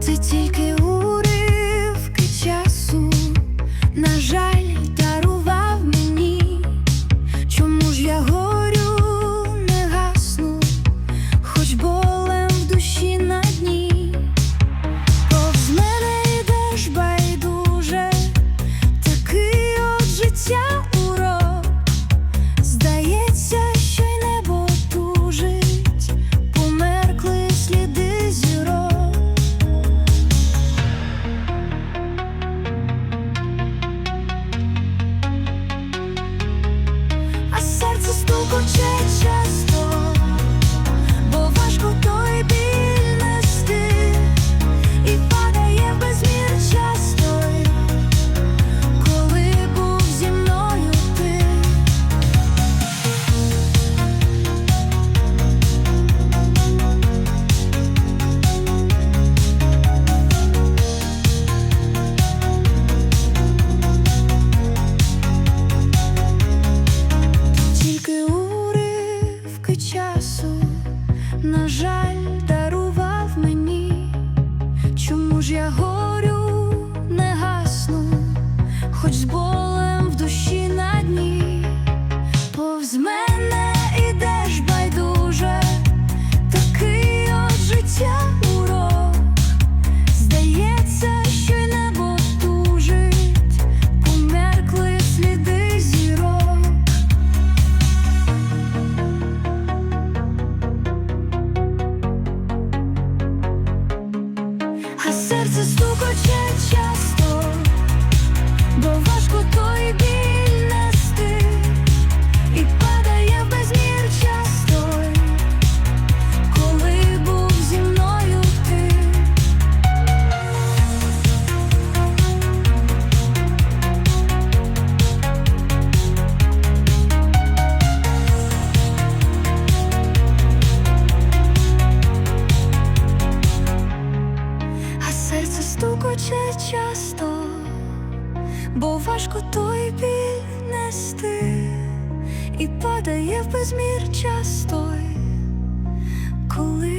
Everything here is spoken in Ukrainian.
ти тільки. на жаль, дарував мені, чому ж я горю не гасну, хоч з болю бо важко той біль і падає в безмір час той, коли.